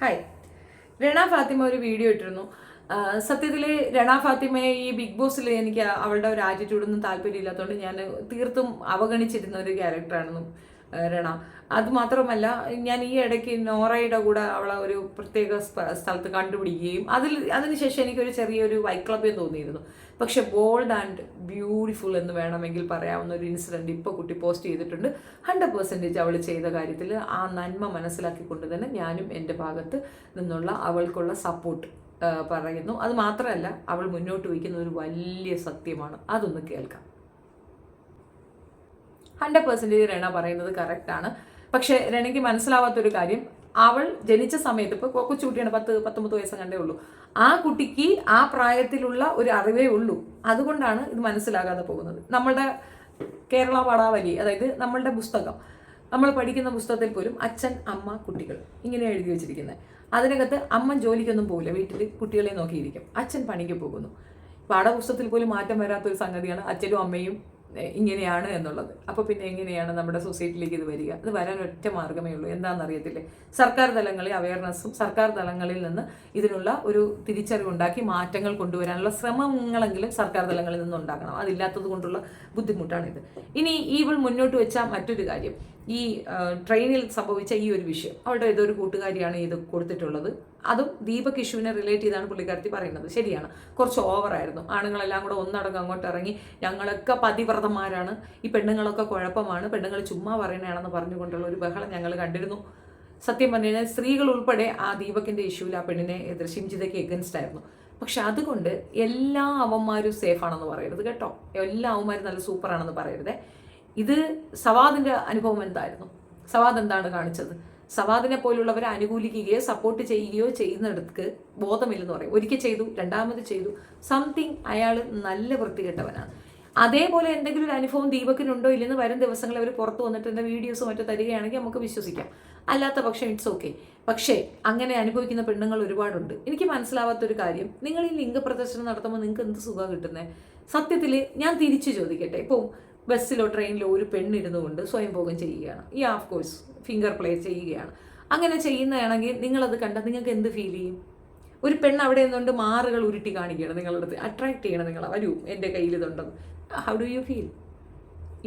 Hi രണ ഫാത്തിമ ഒരു video ഇട്ടിരുന്നു. സത്യത്തിൽ രണ ഫാത്തിമയെ ഈ ബിഗ് ബോസിൽ എനിക്ക് അവളുടെ ഒരു ആറ്റിറ്റ്യൂഡൊന്നും താല്പര്യമില്ലാത്തതുകൊണ്ട് ഞാൻ തീർത്തും അവഗണിച്ചിരുന്ന ഒരു ക്യാരക്ടറാണെന്നും രണ. അത് മാത്രമല്ല ഞാൻ ഈ ഇടയ്ക്ക് നോറയുടെ കൂടെ അവളെ ഒരു പ്രത്യേക സ്ഥലത്ത് കണ്ടുപിടിക്കുകയും അതിൽ അതിനുശേഷം എനിക്കൊരു ചെറിയൊരു വൈക്ലഭ്യം തോന്നിയിരുന്നു. പക്ഷെ ബോൾഡ് ആൻഡ് ബ്യൂട്ടിഫുൾ എന്ന് വേണമെങ്കിൽ പറയാവുന്ന ഒരു ഇൻസിഡന്റ് ഇപ്പോൾ കുട്ടി പോസ്റ്റ് ചെയ്തിട്ടുണ്ട്. ഹൺഡ്രഡ് പെർസെന്റേജ് അവൾ ചെയ്ത കാര്യത്തിൽ ആ നന്മ മനസ്സിലാക്കിക്കൊണ്ട് തന്നെ ഞാനും എന്റെ ഭാഗത്ത് നിന്നുള്ള അവൾക്കുള്ള സപ്പോർട്ട് പറയുന്നു. അത് മാത്രമല്ല അവൾ മുന്നോട്ട് വയ്ക്കുന്ന ഒരു വലിയ സത്യമാണ്. അതൊന്ന് കേൾക്കാം. ഹൺഡ്രഡ് പെർസെന്റേജ് രണ പറയുന്നത് കറക്റ്റാണ് പക്ഷേ രണയ്ക്ക് മനസ്സിലാവാത്തൊരു കാര്യം അവൾ ജനിച്ച സമയത്ത് ഇപ്പോൾ കൊച്ചുകുട്ടിയാണ് പത്ത് പത്തൊമ്പത് വയസ്സ് കണ്ടേ ഉള്ളൂ. ആ കുട്ടിക്ക് ആ പ്രായത്തിലുള്ള ഒരു അറിവേ ഉള്ളൂ. അതുകൊണ്ടാണ് ഇത് മനസ്സിലാകാതെ പോകുന്നത്. നമ്മളുടെ കേരള പാടാവലി അതായത് നമ്മളുടെ പുസ്തകം നമ്മൾ പഠിക്കുന്ന പുസ്തകത്തിൽ പോലും അച്ഛൻ അമ്മ കുട്ടികൾ ഇങ്ങനെ എഴുതി വെച്ചിരിക്കുന്നത് അതിനകത്ത് അമ്മ ജോലിക്കൊന്നും പോകില്ല വീട്ടിൽ കുട്ടികളെ നോക്കിയിരിക്കും. അച്ഛൻ പണിക്ക് പോകുന്നു. പാഠപുസ്തകത്തിൽ പോലും മാറ്റം വരാത്തൊരു സംഗതിയാണ് അച്ഛനും അമ്മയും ഇങ്ങനെയാണ് എന്നുള്ളത്. അപ്പോൾ പിന്നെ എങ്ങനെയാണ് നമ്മുടെ സൊസൈറ്റിയിലേക്ക് ഇത് വരിക? അത് വരാൻ ഒറ്റ മാർഗമേ ഉള്ളൂ. എന്താണെന്ന് അറിയത്തില്ലേ? സർക്കാർ തലങ്ങളിൽ അവയർനെസ്സും സർക്കാർ തലങ്ങളിൽ നിന്ന് ഇതിനുള്ള ഒരു തിരിച്ചറിവുണ്ടാക്കി മാറ്റങ്ങൾ കൊണ്ടുവരാനുള്ള ശ്രമങ്ങളെങ്കിലും സർക്കാർ തലങ്ങളിൽ നിന്ന് ഉണ്ടാക്കണം അതില്ലാത്തത് കൊണ്ടുള്ള ബുദ്ധിമുട്ടാണിത്. ഇനി ഇവൾ മുന്നോട്ട് വെച്ച മറ്റൊരു കാര്യം. ഈ ട്രെയിനിൽ സംഭവിച്ച ഈ ഒരു വിഷയം. അവളുടെ ഏതൊരു കൂട്ടുകാരിയാണ് ഇത് കൊടുത്തിട്ടുള്ളത്? അതും ദീപക് ഇഷ്യൂവിനെ റിലേറ്റ് ചെയ്താണ് പുള്ളിക്കാരത്തി പറയുന്നത്. ശരിയാണ്. കുറച്ച് ഓവറായിരുന്നു ആണുങ്ങളെല്ലാം കൂടെ ഒന്നടങ്കം അങ്ങോട്ട് ഇറങ്ങി ഞങ്ങളൊക്കെ പതിവ്രതന്മാരാണ്. ഈ പെണ്ണുങ്ങളൊക്കെ കുഴപ്പമാണ്. പെണ്ണുങ്ങൾ ചുമ്മാ പറയണയാണെന്ന് പറഞ്ഞുകൊണ്ടുള്ള ഒരു ബഹളം ഞങ്ങൾ കണ്ടിരുന്നു. സത്യം പറഞ്ഞു കഴിഞ്ഞാൽ സ്ത്രീകൾ ഉൾപ്പെടെ ആ ദീപകിന്റെ ഇഷ്യൂവിൽ ആ പെണ്ണിനെ എതിർ ഷിംജിതയ്ക്ക് എഗൻസ്റ്റ് ആയിരുന്നു. പക്ഷെ അതുകൊണ്ട് എല്ലാ അവന്മാരും സേഫ് ആണെന്ന് പറയരുത് കേട്ടോ. എല്ലാ അവന്മാരും നല്ല സൂപ്പർ ആണെന്ന് പറയരുതേ. ഇത് സവാദിന്റെ അനുഭവം എന്തായിരുന്നു? സവാദ് എന്താണ് കാണിച്ചത്? സവാദിനെ പോലുള്ളവരെ അനുകൂലിക്കുകയോ സപ്പോർട്ട് ചെയ്യുകയോ ചെയ്യുന്നിടത്ത് ബോധമില്ലെന്ന് പറയും. ഒരിക്കൽ ചെയ്തു രണ്ടാമത് ചെയ്തു. സംതിങ് അയാൾ നല്ല വൃത്തികെട്ടവനാണ്. അതേപോലെ എന്തെങ്കിലും ഒരു അനുഭവം ദീപക്കിനുണ്ടോ ഇല്ലെന്ന് വരും ദിവസങ്ങളിൽ അവർ പുറത്തു വന്നിട്ട് എന്റെ വീഡിയോസ് മറ്റോ തരികയാണെങ്കിൽ നമുക്ക് വിശ്വസിക്കാം. അല്ലാത്ത പക്ഷം ഇറ്റ്സ് ഓക്കെ പക്ഷേ അങ്ങനെ അനുഭവിക്കുന്ന പെണ്ണുങ്ങൾ ഒരുപാടുണ്ട്. എനിക്ക് മനസ്സിലാവാത്തൊരു കാര്യം നിങ്ങൾ ഈ ലിംഗപ്രദർശനം നടത്തുമ്പോൾ നിങ്ങൾക്ക് എന്ത് സുഖം കിട്ടുന്നത് സത്യത്തിൽ ഞാൻ തിരിച്ചു ചോദിക്കട്ടെ. ഇപ്പോൾ ബസ്സിലോ ട്രെയിനിലോ ഒരു പെണ്ണിരുന്നു കൊണ്ട് സ്വയംഭോഗം ചെയ്യുകയാണ്. ഈ ഓഫ് കോഴ്സ് ഫിംഗർ പ്ലേ ചെയ്യുകയാണ്. അങ്ങനെ ചെയ്യുന്നതാണെങ്കിൽ നിങ്ങളത് കണ്ടാൽ നിങ്ങൾക്ക് എന്ത് ഫീൽ ചെയ്യും? ഒരു പെണ്ണ് അവിടെ നിന്നുകൊണ്ട് മാറുകൾ ഉരുട്ടി കാണിക്കുകയാണ് നിങ്ങളുടെ അടുത്ത്. അട്രാക്ട് ചെയ്യണം നിങ്ങൾ. വരൂ എന്റെ കയ്യിൽ ഇതുണ്ടെന്ന്. ഹൗ ഡു യു ഫീൽ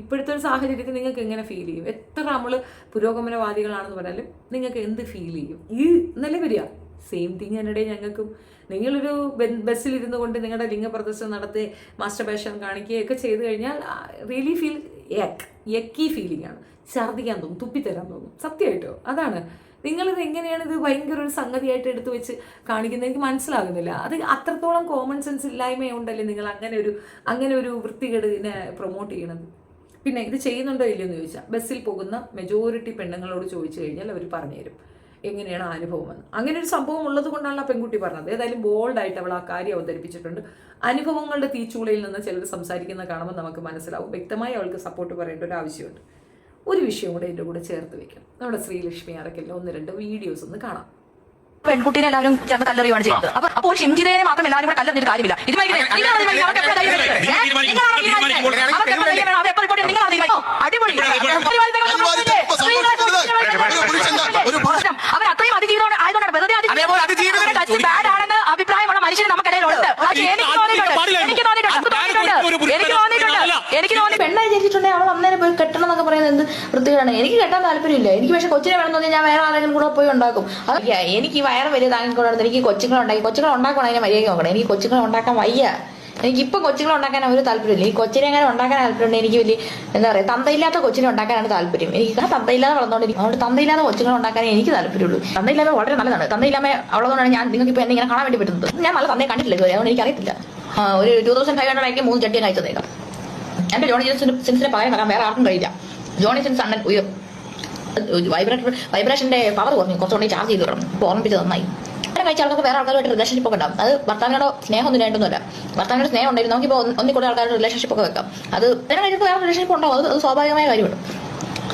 ഇപ്പോഴത്തെ ഒരു സാഹചര്യത്തിൽ നിങ്ങൾക്ക് എങ്ങനെ ഫീൽ ചെയ്യും? എത്ര നമ്മൾ പുരോഗമനവാദികളാണെന്ന് പറഞ്ഞാലും നിങ്ങൾക്ക് എന്ത് ഫീൽ ചെയ്യും? ഈ നല്ല വരിക സെയിം തിങ് എന്നിടെ ഞങ്ങൾക്കും. നിങ്ങളൊരു ബസ്സിലിരുന്നു കൊണ്ട് നിങ്ങളുടെ ലിംഗപ്രദർശനം നടത്തി മാസ്റ്റർ പാഷൻ കാണിക്കുകയൊക്കെ ചെയ്തു കഴിഞ്ഞാൽ really feel yuck yucky feeling ആണ്. ഛർദ്ദിക്കാൻ തോന്നും തുപ്പിത്തരാൻ തോന്നും. സത്യമായിട്ടോ? അതാണ്. നിങ്ങളിത് എങ്ങനെയാണ് ഇത് ഭയങ്കര ഒരു സംഗതിയായിട്ട് എടുത്തു വെച്ച് കാണിക്കുന്നത്? എനിക്ക് മനസ്സിലാകുന്നില്ല. അത് അത്രത്തോളം കോമൺ സെൻസ് ഇല്ലായ്മയുണ്ടല്ലേ നിങ്ങൾ അങ്ങനെ ഒരു അങ്ങനെ ഒരു വൃത്തികേടിനെ പ്രൊമോട്ട് ചെയ്യണത്? പിന്നെ ഇത് ചെയ്യുന്നുണ്ടോ ഇല്ലയോ എന്ന് ചോദിച്ചാൽ ബസ്സിൽ പോകുന്ന മെജോറിറ്റി പെണ്ണുങ്ങളോട് ചോദിച്ചു കഴിഞ്ഞാൽ അവർ പറഞ്ഞുതരും എങ്ങനെയാണ് ആ അനുഭവം വന്നത് അങ്ങനെ ഒരു സംഭവം ഉള്ളത് കൊണ്ടാണ് ആ പെൺകുട്ടി പറഞ്ഞത് ഏതായാലും ബോൾഡായിട്ട് അവൾ ആ കാര്യം അവതരിപ്പിച്ചിട്ടുണ്ട് അനുഭവങ്ങളുടെ തീച്ചൂളയിൽ നിന്ന് ചിലർ സംസാരിക്കുന്ന കാണുമ്പോൾ നമുക്ക് മനസ്സിലാവും വ്യക്തമായി അവൾക്ക് സപ്പോർട്ട് പറയേണ്ട ഒരു ആവശ്യമുണ്ട് ഒരു വിഷയം കൂടെ എന്റെ കൂടെ ചേർത്ത് വെക്കാം നമ്മുടെ ശ്രീലക്ഷ്മി അറക്കല്ല ഒന്ന് രണ്ട് വീഡിയോസ് ഒന്ന് കാണാം പെൺകുട്ടീനെ എല്ലാവരും ചേർന്ന് കല്ലെറിയുവാണ് ചെയ്യുന്നത് അപ്പൊ അപ്പോൾ ഷിംജിതയെ മാത്രം എല്ലാവരും കൂടെ കല്ലെറിഞ്ഞിട്ട് കാര്യമില്ല ഇത് ഭയങ്കര- പക്ഷേ എനിക്ക് തോന്നിയിട്ടുണ്ട്. എനിക്ക് തോന്നിയിട്ടുണ്ട്. എനിക്ക് തോന്നിയിട്ടുണ്ട്. എനിക്ക് തോന്നിയിട്ടുണ്ട്. എനിക്ക് തോന്നി പെണ്ണായി ജനിച്ചിട്ടുണ്ടെങ്കിൽ അവൾ അന്നേരം പോയി കെട്ടണം എന്നൊക്കെ പറയുന്നത് എന്ത് വൃത്തികേടാണ്? എനിക്ക് കെട്ടാൻ താല്പര്യമില്ല എനിക്ക് പക്ഷെ കൊച്ചിനെ വേണം തോന്നി ഞാൻ വേറെ ആരെങ്കിലും കൂടെ പോയി ഉണ്ടാക്കും. അത് എനിക്ക് ഈ വയറ് വലിയ താങ്ങിക്കൊണ്ടു എനിക്ക് കൊച്ചുങ്ങളെ ഉണ്ടാക്കി. കൊച്ചുങ്ങളെ ഉണ്ടാക്കണം അതിനെ മര്യാദ നോക്കണം. എനിക്ക് കൊച്ചുങ്ങളെ ഉണ്ടാക്കാൻ വയ്യ. എനിക്ക് ഇപ്പൊ കൊച്ചുങ്ങളെ ഉണ്ടാക്കാൻ ഒരു താല്പര്യമില്ല. ഈ കൊച്ചിനെ അങ്ങനെ ഉണ്ടാക്കാൻ താല്പര്യമുണ്ട് എനിക്ക് വലിയ എന്താ പറയുക തന്തയില്ലാത്ത കൊച്ചിനെ ഉണ്ടാക്കാനാണ് താല്പര്യം. എനിക്ക് ആ തന്തയില്ലാതെ വളർന്നോണ്ടിരിക്കും അതുകൊണ്ട് തന്തയില്ലാതെ കൊച്ചുങ്ങളെ ഉണ്ടാക്കാനേ എനിക്ക് താല്പര്യമുള്ളൂ. തന്തയില്ലാതെ വളരെ നല്ലതാണ്. തന്തയില്ലാമ ഉള്ളതുകൊണ്ടാണ് ഞാൻ നിങ്ങൾക്ക് ഇപ്പൊ എന്നെ ഇങ്ങനെ കാണാൻ വേണ്ടി പറ്റുന്നത്. ഞാൻ നല്ല തന്തയെ കണ്ടിട്ടില്ല ഇതുവരെ അതുകൊണ്ട് എനിക്കറിയത്തില്ല ഒരു ടൂ തൗസൻഡ് ഫൈവ് ഹൺഡ്രഡ് ആയിരിക്കും മൂന്ന് ചട്ടിയെ കഴിച്ചതേക്കാം എന്റെ ജോണി ജോൺസിന്റെ സിൻസിനെ പറയാൻ തരാൻ വേറെ ആർക്കും കഴിയില്ല. ജോണി സിൻസ് അണ്ണൻ ഉയർ വൈബ്രേറ്റർ വൈബ്രേഷന്റെ പവർ കുറഞ്ഞു. കുറച്ചുകൊണ്ട് ചാർജ് ചെയ്ത് അപ്പോൾ ഓർമ്മിപ്പിച്ച് നന്നായി. അങ്ങനെ കഴിച്ച ആൾക്കാർക്ക് വേറെ ആൾക്കാരുമായിട്ട് റിലേഷൻഷിപ്പ് ഒക്കെ ഉണ്ടാവും. അത് ഭർത്താവിനോടോ സ്നേഹമൊന്നും വേണ്ടൊന്നുമില്ല ഭർത്താവിനോട് സ്നേഹം ഉണ്ടായിരുന്നു നമുക്കിപ്പോൾ ഒന്നിക്കൂടെ ആൾക്കാരുടെ റിലേഷൻഷിപ്പ് ഒക്കെ വെക്കാം. അത് വേറെ റിലേഷൻഷിപ്പ് ഉണ്ടാവും. അത് സ്വാഭാവികമായ കാര്യമാണ്.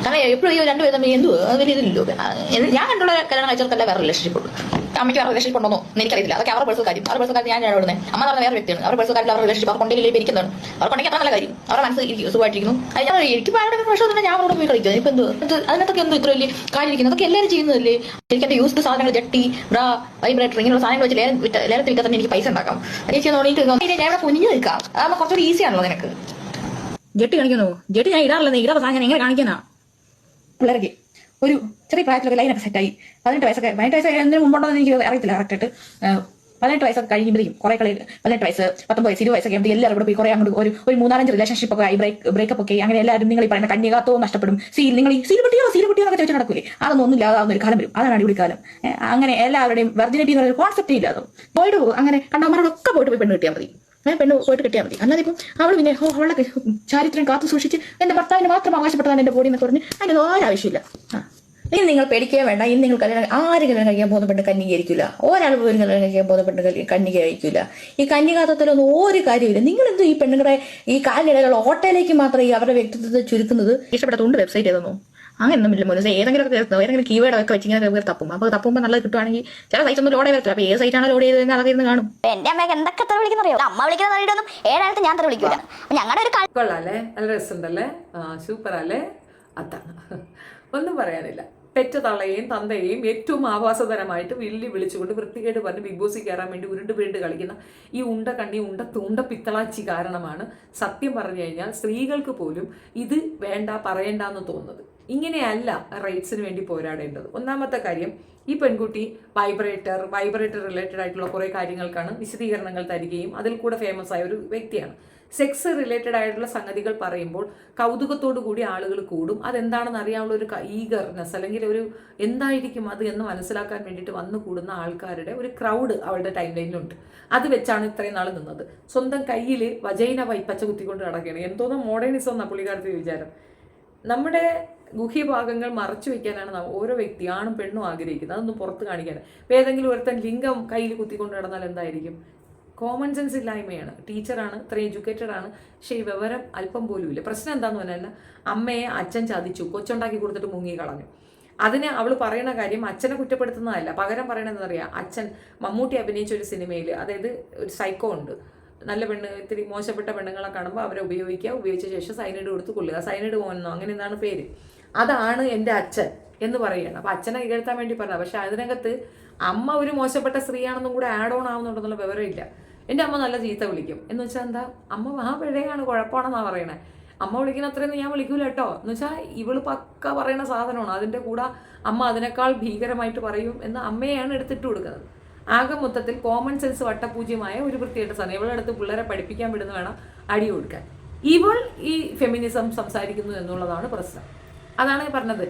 കാരണം എപ്പോഴും ഈ രണ്ടുപേരും തമ്മിൽ എന്തു വലിയ ഇതില്ലല്ലോ ഞാൻ കണ്ടുള്ള കല്യാണം കഴിച്ചവർക്കല്ല വേറെ റിലേഷൻഷിപ്പ് ഉള്ളൂ അമ്മയ്ക്ക് വേറെ റിലേഷൻഷിപ്പ് ഉണ്ടോ എനിക്കറിയില്ല അതൊക്കെ അവരുടെ പേഴ്സണൽ കാര്യം. അവരുടെ പേഴ്സണൽ കാര്യം ഞാൻ ഇടപെടുന്നത് അമ്മ പറഞ്ഞ വേറെ വ്യക്തിയാണ്. അവരുടെ പേഴ്സണൽ കാര്യം അവരുടെ റിലേഷൻഷിപ്പ് അവർ കൊണ്ടില്ലേ ഇരിക്കുന്നതാണ്. അവർക്കുണ്ടെങ്കിൽ അത്ര നല്ല കാര്യം. അവരുടെ മനസ്സ് സുഖമായിട്ടിരിക്കുന്നു. അത് ഞാൻ എനിക്ക് ഭയങ്കര പ്രശ്നം തന്നെ ഞാൻ അവരോട് പോയി കളിക്കുന്നത് ഇപ്പൊ എന്ത്? അതിനകത്തൊക്കെ എന്തോ ഇത്ര വലിയ കാര്യം ഇരിക്കുന്നത് അതൊക്കെ എല്ലാവരും ചെയ്യുന്നതല്ലേ? എനിക്ക് എന്റെ യൂസ്ഡ് സാധനങ്ങൾ ജട്ടി ബ്രാ വൈബ്രേറ്റർ ഇങ്ങനെയുള്ള സാധനങ്ങൾ വെച്ച് ലേലം വിറ്റ ലേലത്തിൽ വിറ്റാൽ തന്നെ എനിക്ക് പൈസ ഉണ്ടാക്കാം. എനിക്ക് തോന്നിയിട്ട് ഞാൻ ഇവിടെ കുഞ്ഞു നിൽക്കാം. അതാകുമ്പോൾ കുറച്ചുകൂടി ഈസിയാണല്ലോ നിനക്ക്. ജെട്ടി കാണിക്കുന്നു ജെട്ടി ഞാൻ ഇടാറില്ല ഇടാത്ത സാധനം എങ്ങനെ കാണിക്കാനാ. പിള്ളേർക്ക് ഒരു ചെറിയ പ്രായത്തിലൊക്കെ ലൈനൊക്കെ സെറ്റായി പതിനെട്ട് വയസ്സൊക്കെ പതിനെട്ട് വയസ്സ് എന്തിനു മുമ്പുണ്ടോ എന്ന് എനിക്ക് അറിയത്തില്ല കറക്റ്റായിട്ട് പതിനെട്ട് വയസ്സൊക്കെ കഴിയുമ്പോഴേക്കും കുറെ കളി പതിനെട്ട് വയസ്സ് പത്തൊമ്പത് വയസ്സ് ഇരുപത് വയസ്സൊക്കെ ആകുമ്പോൾ എല്ലാവരും കൂടെ പോയി കുറെ അങ്ങോട്ട് ഒരു ഒരു മൂന്നാലഞ്ച് റിലേഷൻഷിപ്പ് ഒക്കെ ആയി ബ്രേക്ക് ബ്രേക്കപ്പ് ഒക്കെ. അങ്ങനെ എല്ലാവരും നിങ്ങൾ ഈ പറയുന്ന കന്യകാത്വവും നഷ്ടപ്പെടും. സീൽ നിങ്ങൾ ഈ സീൽ പൊട്ടിയോ സീൽ പൊട്ടിയോ എന്നൊക്കെ ചോദിച്ചാൽ നടക്കൂലേ? അതൊന്നും ഒന്നും ഇല്ലാതാവുന്ന ഒരു കാലം വരും. അതാണ് അടിപൊളി കാലം അങ്ങനെ എല്ലാവരുടെയും വെർജിനിറ്റി എന്ന് പറയുന്ന കോൺസെപ്റ്റേ ഇല്ലാതും പോയിട്ട് പോകും. അങ്ങനെ കണ്ടവന്മാരോടൊക്കെ പോയിട്ട് പോയി പെണ്ണ് കിട്ടിയാൽ മതി. പെണ്ണ് പോയിട്ട് കിട്ടിയാൽ മതി. അല്ലാതെ ഇപ്പം അവൾ പിന്നെ അവളെ ചാരിത്രം കാത്തു സൂക്ഷിച്ച് എന്റെ ഭർത്താവിന് മാത്രം അവകാശപ്പെട്ടതാണ് എന്റെ ബോഡി എന്നൊക്കെ പറഞ്ഞ് അതിന് ഒരാവശ്യമില്ല ആ. ഇനി നിങ്ങൾ പേടിക്കുകയും വേണ്ട. ഇനി നിങ്ങൾ കല്യാണം ആര് കല്യാണം കഴിക്കാൻ പോകുന്ന പെണ്ണ് കന്യകയായിരിക്കില്ല ഒരാൾ പോലും കല്യാണം കഴിക്കാൻ കല്യ- കഴിക്കില്ല ഈ കന്യകാത്വത്തിലൊന്നും ഒരു കാര്യമില്ല നിങ്ങൾ എന്തോ ഈ പെണ്ണുങ്ങളുടെ ഈ കാലിനിടയിലുള്ള ഓട്ടയിലേക്ക് മാത്രം ഈ അവരുടെ വ്യക്തിത്വത്തെ ചുരുക്കുന്നത്? ഇഷ്ടപ്പെടാത്തതുകൊണ്ട് വെബ്സൈറ്റ് ഏതൊന്നും? അങ്ങനെയൊന്നും ഇല്ല മോനെ. ഏതെങ്കിലും ഒക്കെ ഏതെങ്കിലും കീവേഡ് ഒക്കെ വെച്ച് ഇങ്ങനെ തപ്പും. അപ്പോൾ തപ്പുമ്പോൾ നല്ലത് കിട്ടുവാണെങ്കിൽ ചില സൈറ്റ് ഒന്നും ലോഡ് ചെയ്തില്ല അപ്പോൾ ഏത് സൈറ്റാണ് ലോഡ് ചെയ്തതെന്ന് അതൊക്കെ ഇരുന്ന് കാണും. എന്റെ അമ്മ എന്തൊക്കെ എത്ര വിളിക്കുന്ന അറിയോ? അമ്മ വിളിക്കുന്ന തെറിയിട്ടൊന്നും ഏഴാഴത്ത് ഞാൻ തെറി വിളിക്കൂല. ഞങ്ങളുടെ ഒരു കളി കൊള്ളാല്ലേ? നല്ല രസമുണ്ടല്ലേ? സൂപ്പർ അല്ലേ? അതാണ്. ഒന്നും പറയാനില്ല. പെറ്റ തള്ളയെയും തന്തയെയും ഏറ്റവും ആവാസതരമായിട്ട് വില്ലി വിളിച്ചുകൊണ്ട് വൃത്തികേട് പറഞ്ഞ് ബിഗ് ബോസിൽ കയറാൻ വേണ്ടി ഉരുണ്ട് വീണ്ട് കളിക്കുന്ന ഈ ഉണ്ട കണ്ണി ഉണ്ട തുണ്ട പിത്തളാച്ചി കാരണമാണ് സത്യം പറഞ്ഞു കഴിഞ്ഞാൽ സ്ത്രീകൾക്ക് പോലും ഇത് വേണ്ട പറയേണ്ടെന്ന് തോന്നുന്നത്. ഇങ്ങനെയല്ല റൈറ്റ്സിന് വേണ്ടി പോരാടേണ്ടത്. ഒന്നാമത്തെ കാര്യം ഈ പെൺകുട്ടി വൈബ്രേറ്റർ വൈബ്രേറ്റർ റിലേറ്റഡ് ആയിട്ടുള്ള കുറേ കാര്യങ്ങൾക്കാണ് വിശദീകരണങ്ങൾ തരികയും അതിൽ കൂടെ ഫേമസ് ആയ ഒരു വ്യക്തിയാണ്. സെക്സ് റിലേറ്റഡ് ആയിട്ടുള്ള സംഗതികൾ പറയുമ്പോൾ കൗതുകത്തോടു കൂടി ആളുകൾ കൂടും. അതെന്താണെന്ന് അറിയാനുള്ള ഒരു ഈഗർനെസ് അല്ലെങ്കിൽ ഒരു എന്തായിരിക്കും അത് എന്ന് മനസ്സിലാക്കാൻ വേണ്ടിയിട്ട് വന്നു കൂടുന്ന ആൾക്കാരുടെ ഒരു ക്രൗഡ് അവളുടെ ടൈം ലൈനിലുണ്ട് അത് വെച്ചാണ് ഇത്രയും നാൾ നിന്നത്. സ്വന്തം കയ്യിൽ വജൈന വൈപ്പച്ച കുത്തിക്കൊണ്ട് നടക്കുകയാണ്. എന്തോന്നും മോഡേണിസം എന്നാ പുള്ളിക്കാരത്തെ വിചാരം. നമ്മുടെ ഗുഹ്യഭാഗങ്ങൾ മറച്ചു നാം ഓരോ വ്യക്തി ആണും പെണ്ണും ആഗ്രഹിക്കുന്നത്. അതൊന്നും പുറത്ത് കാണിക്കാൻ ഏതെങ്കിലും ഒരുത്തൻ ലിംഗം കയ്യിൽ കുത്തിക്കൊണ്ട് നടന്നാൽ എന്തായിരിക്കും? കോമൺ സെൻസ് ഇല്ലായ്മയാണ്. ടീച്ചറാണ് ഇത്രയും എഡ്യൂക്കേറ്റഡ് ആണ്. പക്ഷേ ഈ വിവരം അല്പം പോലും ഇല്ല. പ്രശ്നം എന്താന്ന് പറഞ്ഞാൽ അമ്മയെ അച്ഛൻ ചതിച്ചു കൊച്ചുണ്ടാക്കി കൊടുത്തിട്ട് മുങ്ങി കളഞ്ഞു. അതിന് അവൾ പറയുന്ന കാര്യം അച്ഛനെ കുറ്റപ്പെടുത്തുന്നതല്ല. പകരം പറയണതെന്ന് അറിയാം അച്ഛൻ മമ്മൂട്ടി അഭിനയിച്ച ഒരു സിനിമയിൽ അതായത് ഒരു സൈക്കോ ഉണ്ട്. നല്ല പെണ്ണ് ഇത്തിരി മോശപ്പെട്ട പെണ്ണുങ്ങളെ കാണുമ്പോൾ അവരെ ഉപയോഗിക്കുക. ഉപയോഗിച്ച ശേഷം സൈനൈഡ് കൊടുത്ത് കൊള്ളുക. സൈനൈഡ് പോകുന്നോ അങ്ങനെ എന്താണ് പേര്? അതാണ് എന്റെ അച്ഛൻ എന്ന് പറയുകയാണ്. അപ്പം അച്ഛനെ ഇകഴ്ത്താൻ വേണ്ടി പറഞ്ഞത്. പക്ഷേ അതിനകത്ത് അമ്മ ഒരു മോശപ്പെട്ട സ്ത്രീയാണെന്നും കൂടെ ആഡ് ഓൺ ആവുന്നുണ്ടെന്നുള്ള വിവരമില്ല. എന്റെ അമ്മ നല്ല ചീത്ത വിളിക്കും. എന്ന് വെച്ചാൽ എന്താ? അമ്മ ആ പിഴയാണ് കുഴപ്പമാണെന്നാണ് പറയണേ. അമ്മ വിളിക്കുന്ന അത്രയൊന്നും ഞാൻ വിളിക്കൂല കേട്ടോ. എന്ന് വെച്ചാൽ ഇവൾ പക്ക പറയുന്ന സാധനമാണ്. അതിന്റെ കൂടെ അമ്മ അതിനേക്കാൾ ഭീകരമായിട്ട് പറയും എന്ന് അമ്മയാണ് എടുത്തിട്ട് കൊടുക്കുന്നത്. ആകെ മൊത്തത്തിൽ കോമൺ സെൻസ് വട്ടപൂജ്യമായ ഒരു വൃത്തിയായിട്ട് സാധനം. ഇവളുടെ അടുത്ത് പിള്ളേരെ പഠിപ്പിക്കാൻ വിടുന്ന വേണം അടി കൊടുക്കാൻ. ഇവൾ ഈ ഫെമിനിസം സംസാരിക്കുന്നു എന്നുള്ളതാണ് പ്രശ്നം. അതാണ് പറഞ്ഞത്.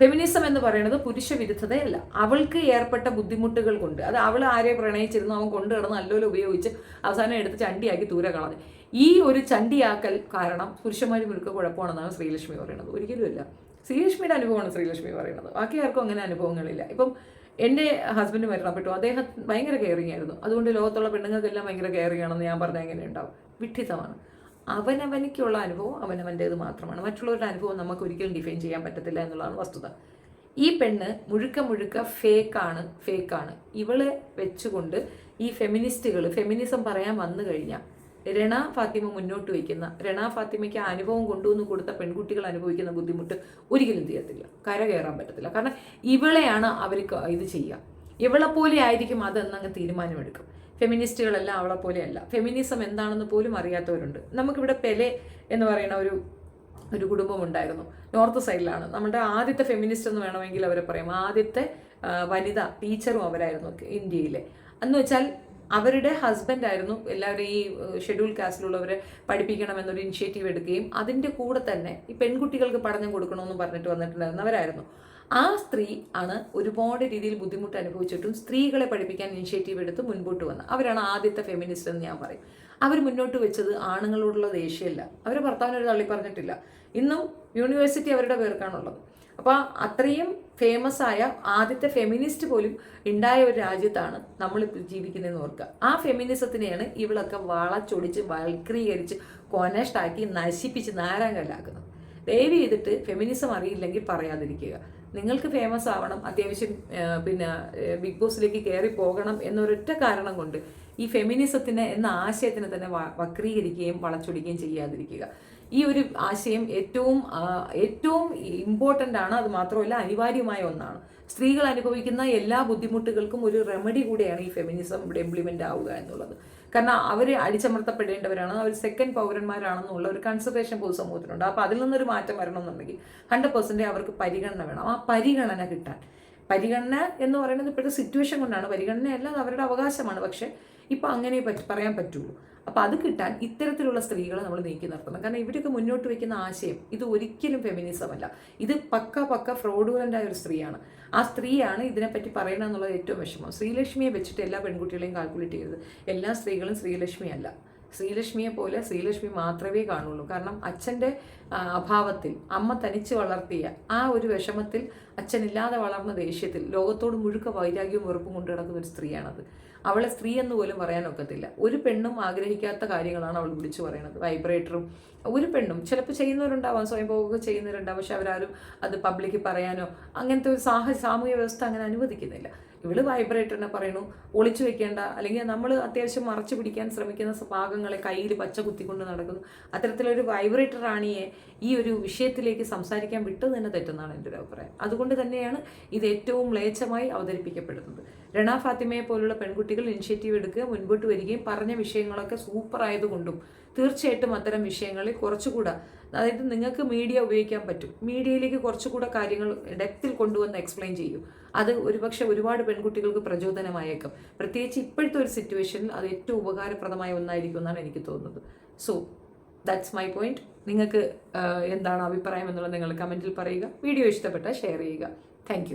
ഫെമിനിസം എന്ന് പറയുന്നത് പുരുഷ വിരുദ്ധതയല്ല. അവൾക്ക് ഏർപ്പെട്ട ബുദ്ധിമുട്ടുകൾ കൊണ്ട് അത് അവൾ ആരെ പ്രണയിച്ചിരുന്നു അവൻ കൊണ്ടു കിടന്ന് നല്ലപോലെ ഉപയോഗിച്ച് അവസാനം എടുത്ത് ചണ്ടിയാക്കി ദൂരെ കളഞ്ഞു. ഈ ഒരു ചണ്ടിയാക്കൽ കാരണം പുരുഷന്മാർ മുഴുക്ക കുഴപ്പമാണെന്നാണ് ശ്രീലക്ഷ്മി പറയുന്നത്. ഒരിക്കലുമില്ല ശ്രീലക്ഷ്മിയുടെ അനുഭവമാണ് ശ്രീലക്ഷ്മി പറയുന്നത്. ബാക്കി ആർക്കും അങ്ങനെ അനുഭവങ്ങളില്ല. ഇപ്പം എന്റെ ഹസ്ബൻഡ് മരണപ്പെട്ടു. അദ്ദേഹം ഭയങ്കര കെയറിങ് ആയിരുന്നു. അതുകൊണ്ട് ലോകത്തുള്ള പെണ്ണുങ്ങൾക്കെല്ലാം ഭയങ്കര കെയറിങ് ആണെന്ന് ഞാൻ പറഞ്ഞാൽ എങ്ങനെ ഉണ്ടാവും അവനവനിക്കുള്ള അനുഭവം അവനവന്റേത് മാത്രമാണ്. മറ്റുള്ളവരുടെ അനുഭവം നമുക്ക് ഒരിക്കലും ഡിഫൈൻ ചെയ്യാൻ പറ്റത്തില്ല എന്നുള്ളതാണ് വസ്തുത. ഈ പെണ്ണ് മുഴുക്ക മുഴുക്ക ഫേക്കാണ് ഫേക്കാണ് ഇവളെ വെച്ചുകൊണ്ട് ഈ ഫെമിനിസ്റ്റുകൾ ഫെമിനിസം പറയാൻ വന്നു കഴിഞ്ഞാൽ രണ ഫാത്തിമ മുന്നോട്ട് വയ്ക്കുന്ന രണ ഫാത്തിമയ്ക്ക് അനുഭവം കൊണ്ടുവന്ന് കൊടുത്ത പെൺകുട്ടികൾ അനുഭവിക്കുന്ന ബുദ്ധിമുട്ട് ഒരിക്കലും തീരത്തില്ല കര കയറാൻ പറ്റത്തില്ല. കാരണം ഇവളെയാണ് അവർക്ക് ഇത് ചെയ്യുക. ഇവളെ ആയിരിക്കും അതെന്നങ്ങ് തീരുമാനമെടുക്കും. ഫെമിനിസ്റ്റുകളെല്ലാം അവളെ പോലെയല്ല. ഫെമിനിസം എന്താണെന്ന് പോലും അറിയാത്തവരുണ്ട്. നമുക്കിവിടെ പെലെ എന്ന് പറയുന്ന ഒരു ഒരു കുടുംബം ഉണ്ടായിരുന്നു. നോർത്ത് സൈഡിലാണ്. നമ്മുടെ ആദ്യത്തെ ഫെമിനിസ്റ്റ് എന്ന് വേണമെങ്കിൽ അവരെ പറയും. ആദ്യത്തെ വനിത ടീച്ചറും അവരായിരുന്നു ഇന്ത്യയിലെ. എന്ന് വെച്ചാൽ അവരുടെ ഹസ്ബൻഡ് ആയിരുന്നു. എല്ലാവരും ഈ ഷെഡ്യൂൾ കാസ്റ്റിലുള്ളവരെ പഠിപ്പിക്കണം എന്നൊരു ഇനിഷ്യേറ്റീവ് എടുക്കുകയും അതിന്റെ കൂടെ തന്നെ ഈ പെൺകുട്ടികൾക്ക് പഠനം കൊടുക്കണമെന്ന് പറഞ്ഞിട്ട് വന്നിട്ടുണ്ടായിരുന്നവരായിരുന്നു ആ സ്ത്രീ ആണ് ഒരുപാട് രീതിയിൽ ബുദ്ധിമുട്ട് അനുഭവിച്ചിട്ടും സ്ത്രീകളെ പഠിപ്പിക്കാൻ ഇനിഷ്യേറ്റീവ് എടുത്ത് മുൻപോട്ട് വന്നത്. അവരാണ് ആദ്യത്തെ ഫെമിനിസ്റ്റ് എന്ന് ഞാൻ പറയും. അവർ മുന്നോട്ട് വെച്ചത് ആണുങ്ങളോടുള്ള ദേഷ്യമല്ല. അവരെ ഭർത്താവിനൊരു തള്ളി പറഞ്ഞിട്ടില്ല. ഇന്നും യൂണിവേഴ്സിറ്റി അവരുടെ പേർക്കാണുള്ളത്. അപ്പോൾ അത്രയും ഫേമസ് ആയ ആദ്യത്തെ ഫെമിനിസ്റ്റ് പോലും ഉണ്ടായ ഒരു രാജ്യത്താണ് നമ്മൾ ജീവിക്കുന്നതെന്ന് ഓർക്കുക. ആ ഫെമിനിസത്തിനെയാണ് ഇവളൊക്കെ വളച്ചൊടിച്ച് വൽക്രീകരിച്ച് കൊനഷ്ടാക്കി നശിപ്പിച്ച് നാരാങ്കല്ലാക്കുന്നത് ദയവ് ചെയ്തിട്ട് ഫെമിനിസം അറിയില്ലെങ്കിൽ പറയാതിരിക്കുക. നിങ്ങൾക്ക് ഫേമസ് ആവണം അത്യാവശ്യം പിന്നെ ബിഗ് ബോസിലേക്ക് കയറി പോകണം എന്നൊരൊറ്റ കാരണം കൊണ്ട് ഈ ഫെമിനിസത്തിന് എന്ന ആശയത്തിനെ തന്നെ വക്രീകരിക്കുകയും വളച്ചൊടിക്കുകയും ചെയ്യാതിരിക്കുക. ഈ ഒരു ആശയം ഏറ്റവും ഏറ്റവും ഇമ്പോർട്ടന്റ് ആണ് അത് മാത്രമല്ല അനിവാര്യമായ ഒന്നാണ്. സ്ത്രീകൾ അനുഭവിക്കുന്ന എല്ലാ ബുദ്ധിമുട്ടുകൾക്കും ഒരു റെമഡി കൂടെയാണ് ഈ ഫെമിനിസം ഇവിടെ ഇംപ്ലിമെന്റ് ആവുക എന്നുള്ളത്. കാരണം അവർ അടിച്ചമർത്തപ്പെടേണ്ടവരാണ് അവർ സെക്കൻഡ് പൗരന്മാരാണെന്നുള്ള ഒരു കൺസിഡറേഷൻ പൊതുസമൂഹത്തിനുണ്ട് അപ്പോൾ അതിൽ നിന്നൊരു മാറ്റം വരണമെന്നുണ്ടെങ്കിൽ ഹൺഡ്രഡ് പെർസെന്റേജ് അവർക്ക് പരിഗണന വേണം. ആ പരിഗണന കിട്ടാൻ പരിഗണന എന്ന് പറയുന്നത് ഇപ്പോഴത്തെ സിറ്റുവേഷൻ കൊണ്ടാണ്. പരിഗണനയല്ല അത് അവരുടെ അവകാശമാണ്. പക്ഷേ ഇപ്പം അങ്ങനെ പറയാൻ പറ്റുള്ളൂ. അപ്പം അത് കിട്ടാൻ ഇത്തരത്തിലുള്ള സ്ത്രീകളെ നമ്മൾ നീക്കി നിർത്തണം. കാരണം ഇവരൊക്കെ മുന്നോട്ട് വയ്ക്കുന്ന ആശയം ഇത് ഒരിക്കലും ഫെമിനിസം അല്ല. ഇത് പക്ക പക്ക ഫ്രോഡുലന്റ് ആയ ഒരു സ്ത്രീയാണ്. ആ സ്ത്രീയാണ് ഇതിനെപ്പറ്റി പറയണമെന്നുള്ളത് ഏറ്റവും വിഷമം. ശ്രീലക്ഷ്മിയെ വെച്ചിട്ട് എല്ലാ പെൺകുട്ടികളെയും കാൽക്കുലേറ്റ് ചെയ്തത് എല്ലാ സ്ത്രീകളും ശ്രീലക്ഷ്മി അല്ല. ശ്രീലക്ഷ്മിയെ പോലെ ശ്രീലക്ഷ്മി മാത്രമേ കാണുള്ളൂ. കാരണം അച്ഛന്റെ അഭാവത്തിൽ അമ്മ തനിച്ച് വളർത്തിയ ആ ഒരു വിഷമത്തിൽ അച്ഛനില്ലാതെ വളർന്ന ദേഷ്യത്തിൽ ലോകത്തോട് മുഴുക്ക വൈരാഗ്യവും വെറുപ്പും കൊണ്ടു കിടക്കുന്ന ഒരു സ്ത്രീയാണത്. അവളെ സ്ത്രീ എന്ന് പോലും പറയാനൊക്കത്തില്ല ഒരു പെണ്ണും ആഗ്രഹിക്കാത്ത കാര്യങ്ങളാണ് അവൾ വിളിച്ചു പറയുന്നത് വൈബ്രേറ്ററും ഒരു പെണ്ണും ചിലപ്പോൾ ചെയ്യുന്നവരുണ്ടാവാം സ്വയംഭോഗമൊക്കെ ചെയ്യുന്നവരുണ്ടാവും. പക്ഷെ അവരാരും അത് പബ്ലിക്കിൽ പറയാനോ അങ്ങനത്തെ ഒരു സാഹ സാമൂഹ്യ വ്യവസ്ഥ അങ്ങനെ അനുവദിക്കുന്നില്ല. ഇവൾ വൈബ്രേറ്ററിനെ പറയണു ഒളിച്ചു വെക്കേണ്ട അല്ലെങ്കിൽ നമ്മൾ അത്യാവശ്യം മറച്ചു പിടിക്കാൻ ശ്രമിക്കുന്ന ഭാഗങ്ങളെ കയ്യിൽ പച്ച കുത്തിക്കൊണ്ട് നടക്കുന്നു. അത്തരത്തിലൊരു വൈബ്രേറ്റർ റാണിയെ ഈ ഒരു വിഷയത്തിലേക്ക് സംസാരിക്കാൻ വിട്ടത് തന്നെ തെറ്റെന്നാണ് എന്റെ ഒരു അഭിപ്രായം. അതുകൊണ്ട് തന്നെയാണ് ഇത് ഏറ്റവും മ്ലേച്ഛമായി അവതരിപ്പിക്കപ്പെടുന്നത്. രണ ഫാത്തിമയെ പോലുള്ള പെൺകുട്ടികൾ ഇനിഷ്യേറ്റീവ് എടുക്കുക മുൻപോട്ട് വരികയും പറഞ്ഞ വിഷയങ്ങളൊക്കെ സൂപ്പർ ആയതുകൊണ്ടും തീർച്ചയായിട്ടും അത്തരം വിഷയങ്ങളിൽ കുറച്ചുകൂടെ അതായത് നിങ്ങൾക്ക് മീഡിയ ഉപയോഗിക്കാൻ പറ്റും. മീഡിയയിലേക്ക് കുറച്ചുകൂടെ കാര്യങ്ങൾ ഡെപ്തിൽ കൊണ്ടുവന്ന് എക്സ്പ്ലെയിൻ ചെയ്യും. അത് ഒരുപക്ഷെ ഒരുപാട് പെൺകുട്ടികൾക്ക് പ്രചോദനമായേക്കും. പ്രത്യേകിച്ച് ഇപ്പോഴത്തെ ഒരു സിറ്റുവേഷനിൽ അത് ഏറ്റവും ഉപകാരപ്രദമായ ഒന്നായിരിക്കും എന്നാണ് എനിക്ക് തോന്നുന്നത്. സോ ദാറ്റ്സ് മൈ പോയിന്റ് നിങ്ങൾക്ക് എന്താണ് അഭിപ്രായം എന്നുള്ളത് നിങ്ങൾ കമന്റിൽ പറയുക. വീഡിയോ ഇഷ്ടപ്പെട്ടാൽ ഷെയർ ചെയ്യുക. താങ്ക്